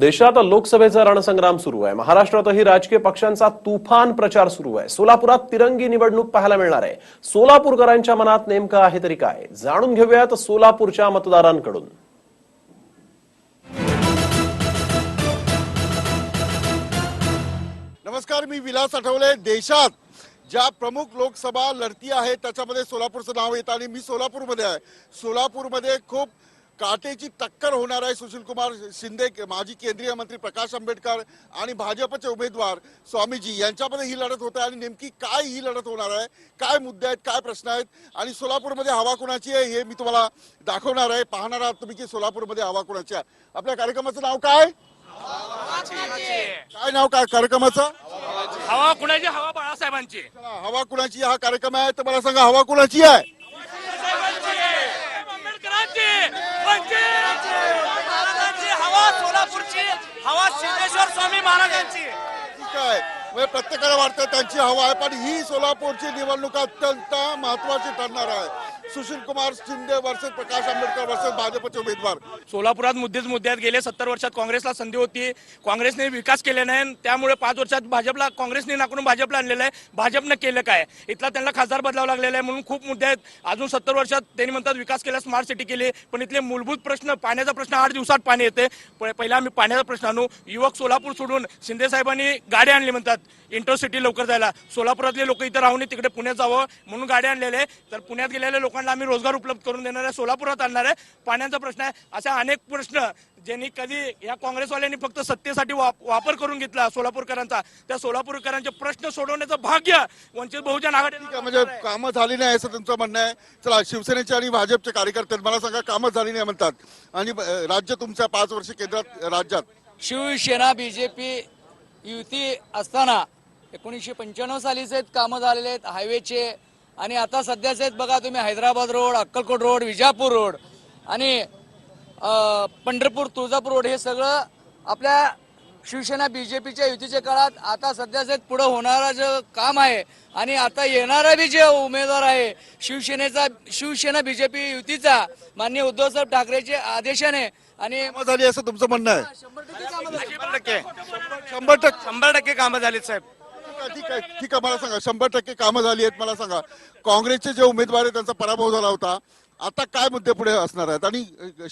देशात लोकसभेचा रणसंग्राम सुरू आहे. महाराष्ट्रातही राजकीय पक्षांचा तुफान प्रचार सुरू आहे. सोलापुरात तिरंगी निवडणूक पाहायला मिळणार आहे. सोलापूरकरांच्या मनात नेमकं आहे तरी काय? जाणून घेऊयात सोलापूरच्या मतदारांकडून. नमस्कार मी विलास आठवले. देशात ज्या प्रमुख लोकसभा लढती आहेत त्याच्यामध्ये सोलापूरचं नाव येतं आणि मी सोलापूरमध्ये आहे. सोलापूरमध्ये खूप काटेची टक्कर होणार आहे सुशील कुमार शिंदे माजी केंद्रीय मंत्री प्रकाश आंबेडकर आणि भाजपचे उमेदवार स्वामीजी यांच्यामध्ये ही लढत होत आहे आणि नेमकी काय ही लढत होणार आहे काय मुद्दे आहेत काय प्रश्न आहेत आणि सोलापूरमध्ये हवा कोणाची आहे हे मी तुम्हाला दाखवणार आहे. पाहणार आहात तुम्ही की सोलापूरमध्ये हवा कोणाची आहे. आपल्या कार्यक्रमाचं नाव काय? काय नाव काय कार्यक्रमाचं? हवा कुणाची? हवा बाळासाहेबांची. हवा कुणाची? हा कार्यक्रम आहे. तर मला सांगा हवा कुणाची आहे? महाराजांची हवा सोलापूरची हवा सिद्धेश्वर स्वामी महाराजांची ठीक आहे म्हणजे प्रत्येकाला वाटतं त्यांची हवा आहे पण ही सोलापूरची निवडणूक अत्यंत महत्वाची ठरणार आहे सुशील कुमार शिंदे वर्सेस प्रकाश आंबेडकर वर्सेस भाजपचे उमेदवार. सोलापुरात मुद्देच मुद्द्यात गेले सत्तर वर्षात काँग्रेसला संधी होती. काँग्रेसने विकास केले नाही त्यामुळे पाच वर्षात भाजपला काँग्रेसने नाकडून भाजपला आणलेलं आहे. भाजपनं केलं काय? इथला त्यांना खासदार बदलावं लागलेला आहे म्हणून खूप मुद्दे आहेत. अजून सत्तर वर्षात त्यांनी म्हणतात विकास केला स्मार्ट सिटी केली. पण इथले मूलभूत प्रश्न पाण्याचा प्रश्न आठ दिवसात पाणी येते. प- पहिला आम्ही पाण्याचा प्रश्न आणू. युवक सोलापूर सोडून शिंदे साहेबांनी गाडी आणली म्हणतात. इंटरसिटी लवकर जायला. सोलापुरातले लोक इथं राहून तिकडे पुण्यात जावं म्हणून गाडी आणलेले आहे. तर पुण्यात गेलेल्या लोकांना आम्ही रोजगार उपलब्ध करून देणार आहे सोलापुरात आणणार आहे. पाण्याचा प्रश्न आहे. अशा अनेक प्रश्न ज्यांनी कधी या काँग्रेसवाल्यांनी फक्त सत्तेसाठी वाप- वापर करून घेतला सोलापूरकरांचा. त्या सोलापूरकरांचे प्रश्न सोडवण्याचं भाग्य वंचित बहुजन आघाडी म्हणजे कामं झाली नाही असं त्यांचं म्हणणं आहे. चला शिवसेनेचे आणि भाजपचे कार्यकर्ते आहेत. मला सांगा कामं झाली नाही म्हणतात. आणि राज्य तुमच्या पाच वर्ष केंद्रात राज्यात. शिवसेना बीजेपी युती असताना एकोणीसशे पंच्याण्णव सालीच कामं झालेले आहेत. हायवेचे आणि आता सध्याचे बघा तुम्ही Hyderabad road Akkalkot road Vijapur road आणि अं, पंढरपूर तुळजापूर रोड हे सगळं आपल्या शिवसेना बीजेपीच्या युतीच्या काळात आता सध्याचे पुढे होणारा जे काम आहे आणि आता येणारा बी जे उमेदवार आहे शिवसेनेचा शिवसेना बीजेपी युतीचा माननीय उद्धवसाहेब ठाकरेच्या आदेशाने आणि झाली असं तुमचं म्हणणं आहे. शंभर टक्के कामं झाली. शंभर टक्के. शंभर टक्के. शंभर टक्के कामं झालीत साहेब. ठीक आहे, ठीक आहे मला सांगा. शंभर टक्के कामं झाली आहेत मला सांगा. काँग्रेसचे जे उमेदवार आहेत त्यांचा पराभव झाला होता. आता काय मुद्दे पुढे असणार आहेत? आणि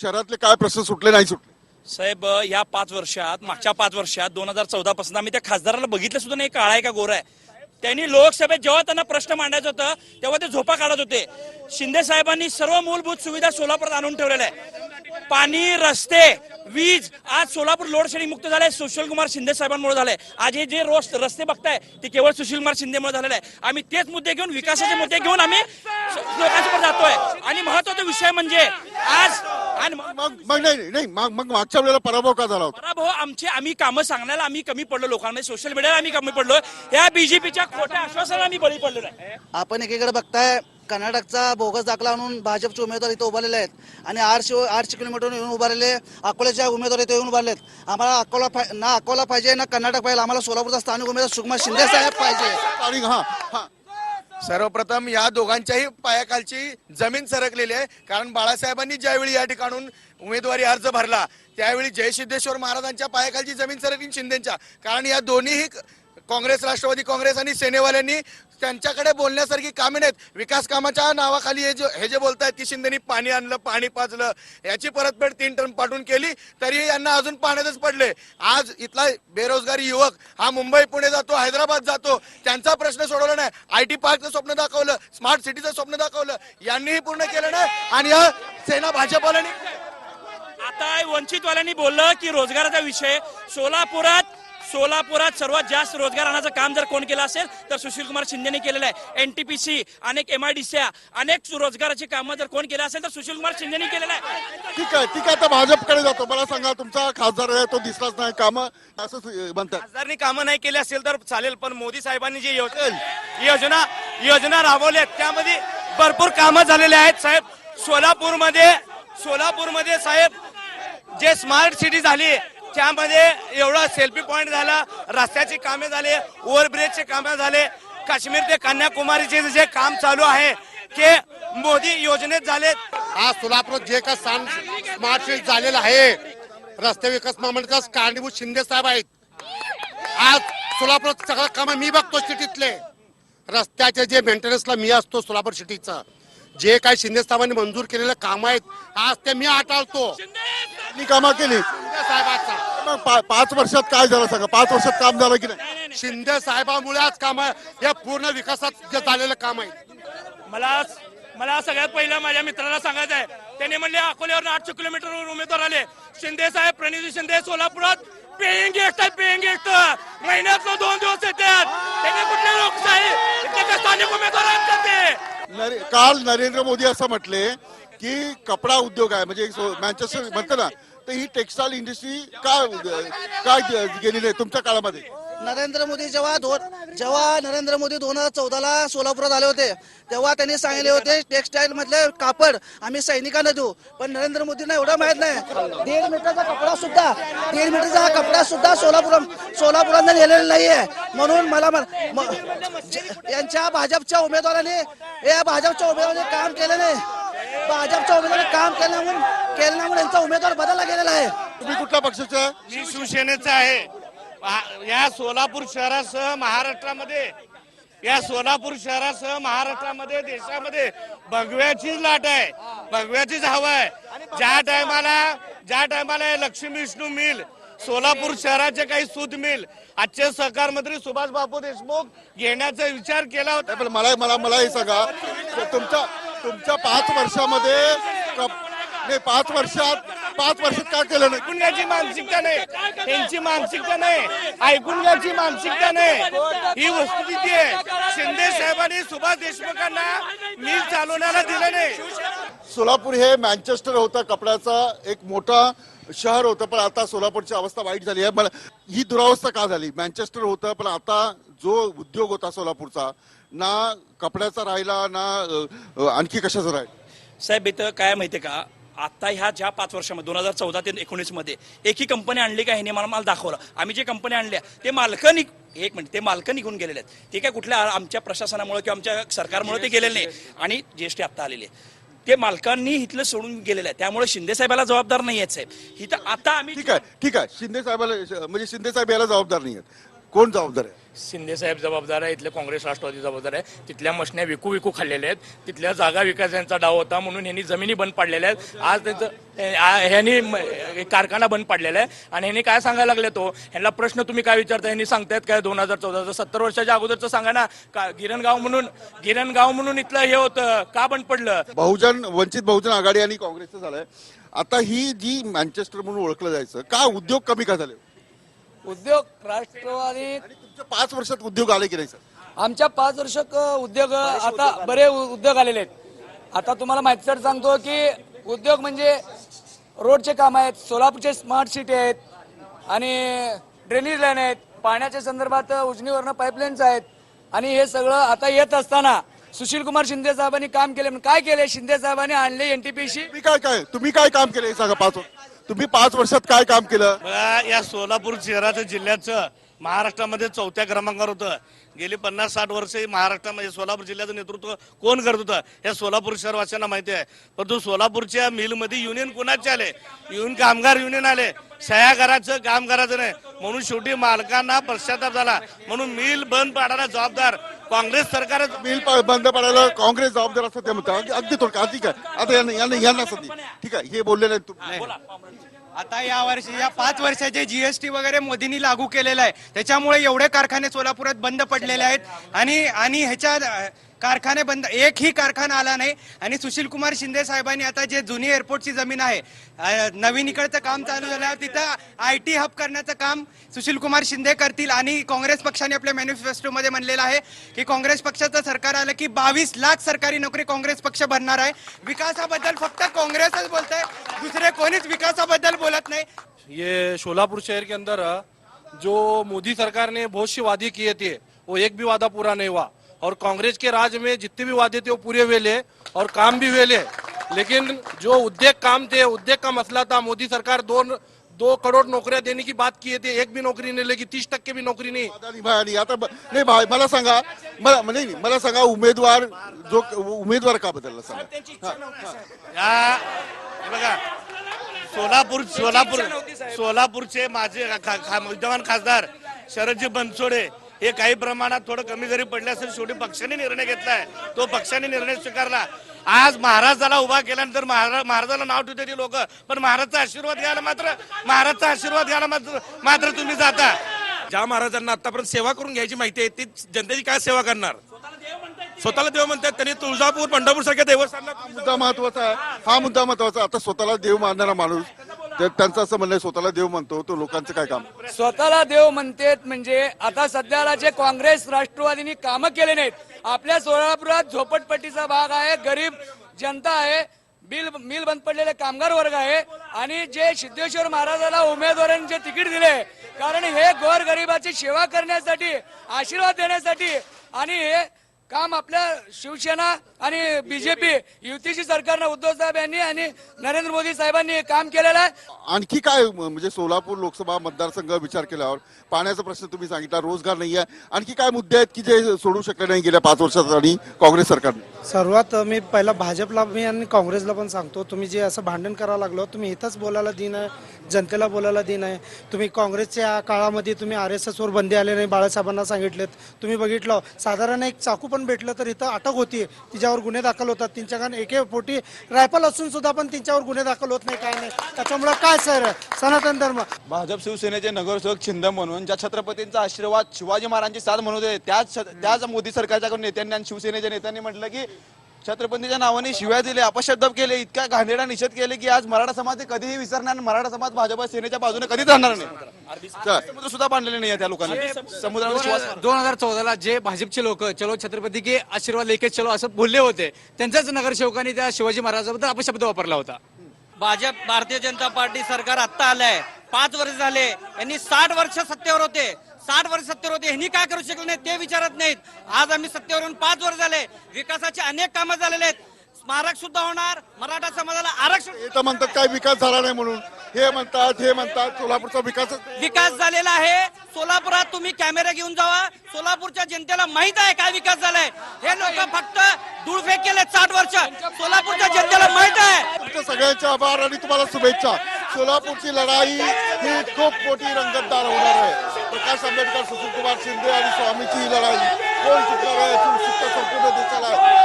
शहरातले काय प्रश्न सुटले नाही सुटले? साहेब या पाच वर्षात मागच्या पाच वर्षात दोन हजार चौदा पासून आम्ही त्या खासदाराला बघितलं सुद्धा नाही काळा आहे का गोरा आहे? त्यांनी लोकसभेत जेव्हा त्यांना प्रश्न मांडायचा होता तेव्हा ते झोपा काढत होते. शिंदे साहेबांनी सर्व मूलभूत सुविधा सोलापुरात आणून ठेवलेल्या आहे पाणी रस्ते वीज आज सोलापूर लोड शेडिंग मुक्त झालंय. सुशील कुमार शिंदे साहेबांमुळे झालंय. आज हे जे रोज रस्ते बघताय ते केवळ सुशील कुमार शिंदेमुळे झालेलं आहे. आम्ही तेच मुद्दे घेऊन विकासाचे मुद्दे घेऊन आम्ही लोकांसमोर जातोय. आणि महत्त्वाचा विषय म्हणजे आज आणि मग- मग मग नाही नाही, नाही मग मग मागच्या वेळेला पराभव का झाला होता? पराभव आमचे आम्ही कामं सांगण्याला आम्ही कमी पडलो लोकांमध्ये. सोशल मीडियाला आम्ही कमी पडलो. या बीजेपीच्या खोट्या आश्वासनाला आम्ही बळी पडलेलो आहे. आपण एकीकडे बघताय कर्नाटकचा बोगस दाखला म्हणून भाजपचे उमेदवार इथं उभारलेले आहेत. आणि आठशे आठशे किलोमीटर येऊन उभारलेले अकोल्याच्या उमेदवार इथे येऊन उभारलेत. आम्हाला अकोला पाहि- ना अकोला पाहिजे ना कर्नाटक पाहिजे आम्हाला सोलापूरचा स्थानिक उमेदवार सुकुमार शिंदे साहेब पाहिजे. आणि हा हा. सर्वप्रथम या दोघांच्याही पायाखालची जमीन सरकलेली आहे. कारण बाळासाहेबांनी ज्यावेळी या ठिकाणून उमेदवारी अर्ज भरला त्यावेळी जयसिद्धेश्वर महाराजांच्या पायाखालची जमीन सरकली शिंदेच्या. कारण या दोन्हीही काँग्रेस राष्ट्रवादी काँग्रेस आणि सेनेवाल्यांनी त्यांच्याकडे बोलण्यासारखी कामे नाहीत. विकास कामाच्या नावाखाली हे जे हे जे बोलतायत की शिंदेनी पाणी आणलं पाणी पाजलं याची परतफेड तीन टन पाठवून केली तरी यांना अजून पाण्यातच पडले. आज इथला बेरोजगारी युवक हा मुंबई पुणे जातो हैदराबाद जातो. त्यांचा प्रश्न सोडवला नाही. आय टी पार्कचं स्वप्न दाखवलं स्मार्ट सिटीचं स्वप्न दाखवलं. यांनीही पूर्ण केलं नाही आणि या सेना भाजपवाल्यांनी आता वंचितवाल्यांनी बोललं की रोजगाराचा विषय सोलापुरात सोलापुरात सर्वात जास्त रोजगार आणायचं काम जर कोण केलं असेल तर सुशील कुमार शिंदेने केलेलं आहे. एनटीपीसी अनेक एमआयडीसी अनेक रोजगाराची कामं जर कोण केलं असेल तर सुशील कुमार शिंदेने केलेलं आहे. ठीक आहे ठीक आहे आता भाजपकडे जातो. मला सांगा तुमचा खासदार आहे तो दिसलाच नाही. कामं असंच अं, म्हणतात. खासदारनी कामं नाही केली असेल तर चालेल पण मोदी साहेबांनी जी योजना योजना योजना राबवल्यात त्यामध्ये भरपूर कामं झालेले आहेत साहेब. सोलापूरमध्ये सोलापूरमध्ये साहेब जे स्मार्ट सिटी झाली त्यामध्ये एवढा सेल्फी पॉईंट झाला रस्त्याची कामे झाले ओव्हरब्रिजचे कामे झाले. काश्मीर ते कन्याकुमारीचे जे काम चालू आहे ते मोदी योजनेत झाले. आज सोलापूर जे का स्मार्ट सिटी झालेलं आहे रस्ते विकास महामंडळाचा कारणीभूत शिंदे साहेब आहेत. आज सोलापूरात सगळं काम मी बघतो सिटीतले. रस्त्याचे जे मेंटेनन्सला मी असतो सोलापूर सिटीचा. जे काही शिंदे साहेबांनी मंजूर केलेले काम आहेत आज ते मी हाताळतो. मी कामं केली. शिंदे साहेबाचा मग पा- पाच वर्षात काय झालं सांगा? पाच वर्षात काम झालं की नाही? शिंदे साहेबामुळे आज काम हे पूर्ण विकासात जे झालेलं काम आहे. मला मला सगळ्यात पहिल्या माझ्या मित्राला सांगायचं आहे. त्यांनी म्हणले अकोल्यावर आठशे किलोमीटरवर उमेदवार आले. शिंदे साहेब प्रणिती शिंदे सोलापुरात पेईंग गेस्ट आहे पेईंग गेस्ट महिन्यातलं दोन दिवस येतात. त्यांनी कुठले लोकशाही स्थानिक उमेदवार आहेत ते? नरे- काल नरेंद्र मोदी असं म्हटले की कपडा उद्योग आहे. म्हणजे मॅन्चेस्टर म्हणतो म्हणतं ना तर ही टेक्स्टाईल इंडस्ट्री काय काय गेलेली आहे तुमच्या काळामध्ये? नरेंद्र मोदी जेव्हा दोन जेव्हा नरेंद्र मोदी दोन हजार चौदाला सोलापुरात आले होते तेव्हा त्यांनी सांगितले होते टेक्सटाईल मधले कापड आम्ही सैनिकांना देऊ. पण नरेंद्र मोदींना एवढं माहीत नाही. दीड मीटरचा कपडा सुद्धा दीड मीटरचा कपडा सुद्धा सोलापूर सोलापुरात दिलेला नाहीये. म्हणून मला यांच्या भाजपच्या उमेदवाराने या भाजपच्या उमेदवाराने काम केलं नाही. भाजपच्या उमेदवाराने काम केल्यामुळे केल्यामुळे यांचा उमेदवार बदलला गेलेला आहे. तुम्ही कुठल्या पक्षाचे? आहे? मी शिवसेनेचा आहे. या सोलापूर शहरासह महाराष्ट्रामध्ये या सोलापूर शहरासह महाराष्ट्रामध्ये देशामध्ये भगव्याचीच लाट आहे. भगव्याचीच हवा आहे. ज्या टायमाला ज्या टायमाला लक्ष्मी विष्णू मिल सोलापूर शहराचे काही सूत मिल आजचे सहकार मंत्री सुभाष बापू देशमुख घेण्याचा विचार केला होता. पण मला मला मला हे सांगा. तुमच्या तुमच्या पाच वर्षामध्ये नाही पाच वर्षात पाच वर्षात काय केलं नाही? ऐकून घ्यायची मानसिकता नाही. त्यांची मानसिकता नाही. ऐकून घ्यायची मानसिकता नाही. ही वस्तुस्थिती आहे? शिंदे साहेबांनी सुभाष देशमुखांना मिल चालवण्याला दिलं नाही. सोलापूर हे मँचेस्टर होतं कपड्याचा एक मोठा शहर होतं पण आता सोलापूरची अवस्था वाईट झाली आहे. मला ही दुरावस्था का झाली? मँचेस्टर होतं पण आता जो उद्योग होता सोलापूरचा ना कपड्याचा राहिला ना अ, आणखी कशाचा राहिला? साहेब इथं काय माहितीये का? आता ह्या ज्या पाच वर्षामध्ये दोन हजार चौदा ते एकोणीसमध्ये एकही कंपनी आणली का ह्याने मला मला दाखवलं? आम्ही जे कंपनी आणल्या ते मालकं निघ एक मिनिट ते मालकं निघून गेलेले आहेत. ते काय कुठल्या आमच्या प्रशासनामुळे किंवा आमच्या सरकारमुळे ते गेलेले नाही. आणि जीएसटी आता आलेले आहे. ते मालकांनी इथलं सोडून गेलेलं आहे त्यामुळे शिंदे साहेबाला जबाबदार नाही आहेत साहेब. इथं आता आम्ही ठीक आहे ठीक आहे. शिंदे साहेबाला म्हणजे शिंदे साहेब याला जबाबदार नाही आहेत. कोण जबाबदार आहे? शिंदे साहेब जबाबदार आहे इथले काँग्रेस राष्ट्रवादी जबाबदार आहे तिथल्या मशन्या विकू विकू खाल्लेल्या आहेत. तिथल्या जागा विकासांचा डाव होता म्हणून ह्यांनी जमिनी बंद पाडलेल्या आहेत. आज त्यांचं ह्यांनी कारखाना बंद पाडलेला आहे. आणि ह्यांनी काय सांगायला लागले तो? ह्यांना प्रश्न तुम्ही काय विचारता ह्यांनी सांगतायत काय? दोन हजार चौदा सत्तर वर्षाच्या अगोदरचं सांगा ना. का गिरणगाव म्हणून गिरणगाव म्हणून इथलं हे होतं. का बंद पडलं? बहुजन वंचित बहुजन आघाडी आणि काँग्रेसचं झालंय. आता ही जी मँचेस्टर म्हणून ओळखलं जायचं का उद्योग कमी का झाले? उद्योग राष्ट्रवादी पाच वर्षात उद्योग आले की नाही सर? आमच्या पाच वर्ष उद्योग आता बरे उद्योग आलेले आहेत. आता तुम्हाला माहिती तर सांगतो की उद्योग म्हणजे रोडचे काम आहेत सोलापूरचे स्मार्ट सिटी आहेत आणि ड्रेनेज लाईन आहेत. पाण्याच्या संदर्भात उजनीवरनं पाईपलाईन्स आहेत. आणि हे सगळं आता येत असताना सुशील कुमार शिंदे साहेबांनी काम केले म्हणून काय केले? शिंदे साहेबांनी आणले एनटीपीसी तुम्ही काय काय तुम्ही काय काम केलं सांगा पाच वर्ष तुम्ही पाच वर्षात काय काम केलं? या सोलापूर शहराचं जिल्ह्याचं महाराष्ट्रामध्ये चौथ्या क्रमांकावर होतं. गेली पन्नास साठ वर्ष महाराष्ट्रामध्ये सोलापूर जिल्ह्याचं नेतृत्व कोण करत होतं? हे सोलापूर शहरवासियांना माहिती आहे. परंतु सोलापूरच्या मिलमध्ये युनियन कोणाचे आले? युनियन कामगार युनियन आले. सह्या करायचं काम करायचं नाही. म्हणून शेवटी मालकांना पश्चाताप झाला. म्हणून मिल बंद पाडायला जबाबदार. काँग्रेस सरकारच बिल प- बंद पडायला काँग्रेस जबाबदार असं ते म्हणतात अगदी- अगदी थोडं ठीक आहे आता यांना यांना यांना संधी ठीक आहे हे बोललेले आहेत तुम्ही. आता या वर्षी या पाच वर्षाचे जीएसटी वगैरे मोदींनी लागू केलेलं आहे. त्याच्यामुळे एवढे कारखाने सोलापुरात बंद पडलेले आहेत. आणि आणि ह्याच्या कारखाने बंद एकही कारखाना आला नाही. आणि सुशील कुमार शिंदे साहेबांनी आता जे जुनी एअरपोर्टची जमीन आहे नवीन इकडचं काम चालू झालं आहे, तिथं आय टी हब करण्याचं काम सुशील कुमार शिंदे करतील. आणि काँग्रेस पक्षाने आपल्या मॅनिफेस्टोमध्ये म्हणलेलं आहे की काँग्रेस पक्षाचं सरकार आलं की बावीस लाख सरकारी नोकरी काँग्रेस पक्ष भरणार आहे. विकासाबद्दल फक्त काँग्रेसच बोलत आहे दुसरे कोणीच विकासाबद्दल बोलत नाही. ये शोलापुर शहर के अंदर जो मोदी सरकार ने बहुत सी वादे किए थे वो एक भी वादा पूरा नहीं हुआ। और कांग्रेस के राज में जितने भी वादे थे वो पूरे हुए ले और काम भी हुए ले। लेकिन जो उद्योग काम थे उद्योग का मसला था मोदी सरकार दो दो करोड़ नौकरियां देने की बात किए थे एक भी नौकरी नहीं लगी तीस टक्के भी नौकरी नहीं। आणि आता ब- नाही भाई मला सांगा मला नाही नाही, मला सांगा उमेदवार जो उमेदवार का बदलला सांगा? बघा सोलापूर सोलापूर सोलापूरचे माझे खा- खा- विद्यमान खासदार शरदजी बनसोडे हे काही प्रमाणात थोडं कमी जरी पडले असेल शेवटी पक्षाने निर्णय घेतलाय. तो पक्षाने निर्णय स्वीकारला. आज महाराजाला उभा केल्यानंतर महाराज महाराजाला नाव ठेवते ती लोक पण महाराजचा आशीर्वाद घ्यायला मात्र महाराजचा आशीर्वाद घ्यायला मात्र मात्र तुम्ही जाता. ज्या महाराजांना आतापर्यंत सेवा करून घ्यायची माहिती आहे ती जनतेची काय सेवा करणार? स्वतःला देव म्हणतात त्यांनी तुळजापूर पंढरपूर सारख्या देवस्थानला मुद्दा महत्त्वाचा आहे. हा मुद्दा महत्त्वाचा. आता स्वतःला देव मानणारा माणूस त्यांचं असं म्हणणं स्वतःला देव म्हणतो तो लोकांचं काय काम? स्वतःला देव म्हणतेत म्हणजे आता सध्याला जे काँग्रेस राष्ट्रवादीनी कामं केले नाहीत आपल्या सोलापुरात झोपटपट्टीचा भाग आहे गरीब जनता आहे बिल मिल बंद पडलेले कामगार वर्ग आहे आणि जे सिद्धेश्वर महाराजाला उमेदवारांनी जे तिकीट दिले कारण हे गोर गरिबाची सेवा करण्यासाठी आशीर्वाद देण्यासाठी आणि हे काम आपल्या शिवसेना आणि बीजेपी युतीची सरकारनं उद्धव साहेब यांनी आणि नरेंद्र मोदी साहेबांनी काम केलेलं आहे. आणखी काय म्हणजे सोलापूर लोकसभा मतदारसंघ विचार केल्यावर पाण्याचा प्रश्न तुम्ही सांगितला रोजगार नाही आहे आणखी काय मुद्दे आहेत की जे सोडू शकले नाही गेल्या पाच वर्षात आणि काँग्रेस सरकारने? सर्वात मी पहिला भाजपला मी आणि काँग्रेसला पण सांगतो तुम्ही जे असं भांडण करायला लागलो तुम्ही इथंच बोलायला दिन आहे जनतेला बोलायला दिन आहे. तुम्ही काँग्रेसच्या काळामध्ये तुम्ही आर एस एसवर बंदी आले नाही बाळासाहेबांना सांगितलेत. तुम्ही बघितलं साधारण एक चाकू पण भेटलं तर इथं अटक होती. तिच्यावर गुन्हे दाखल होतात. त्यांच्याकडे एके पोटी रायफल असून सुद्धा पण त्यांच्यावर गुन्हे दाखल होत नाही काय नाही. त्याच्यामुळे काय सर? सनातन धर्म. भाजप शिवसेनेचे नगरसेवक छिंद म्हणून ज्या छत्रपतींचा आशीर्वाद शिवाजी महाराजांची साथ म्हणून त्याच त्याच मोदी सरकारच्या नेत्यांनी आणि शिवसेनेच्या नेत्यांनी म्हटलं की छत्रपतीच्या नावाने शिव्या दिले अपशब्द केले इतक्या घाणेरडा निषेध केले की आज मराठा समाज ते कधीही विसरणार नाही. मराठा समाज भाजप सेनेच्या बाजूने कधीच राहणार नाही. समुद्र सुद्धा बांधलेले नाही त्या लोकांनी. समुद्रावर श्वास दोन हजार चौदाला जे भाजपचे लोक चलो छत्रपती के आशीर्वाद लेके चलो असं बोलले होते त्यांच्याच नगरसेवकांनी त्या शिवाजी महाराजाबद्दल अपशब्द वापरला होता. भाजप भारतीय जनता पार्टी सरकार आता आलंय. पाच वर्ष झाले. यांनी साठ वर्ष सत्तेवर होते. साठ वर्ष सत्तेवर होते ह्यांनी काय करू शकले नाही ते विचारत नाहीत. आज आम्ही सत्तेवरून पाच वर्ष झाले. विकासाचे अनेक कामं झालेले आहेत. स्मारक सुद्धा होणार. मराठा समाजाला आरक्षण हे तर म्हणतात काय विकास झाला नाही म्हणून. हे म्हणतात हे म्हणतात सोलापूरचा विकास विकास झालेला आहे. सोलापुरात तुम्ही कॅमेरा घेऊन जावा. सोलापूरच्या जनतेला माहीत आहे काय विकास झालाय. हे लोक फक्त धूळफेक केले साठ वर्ष. सोलापूरच्या जनतेला माहीत आहे. सगळ्यांचे आभार आणि तुम्हाला शुभेच्छा. सोलापूरची लढाई ही खूप मोठी रंगतदार होणार आहे. प्रकाश आंबेडकर सुशीलकुमार शिंदे आणि स्वामीची ही लढाई कोण जिंकणार आहे संपूर्ण देशाला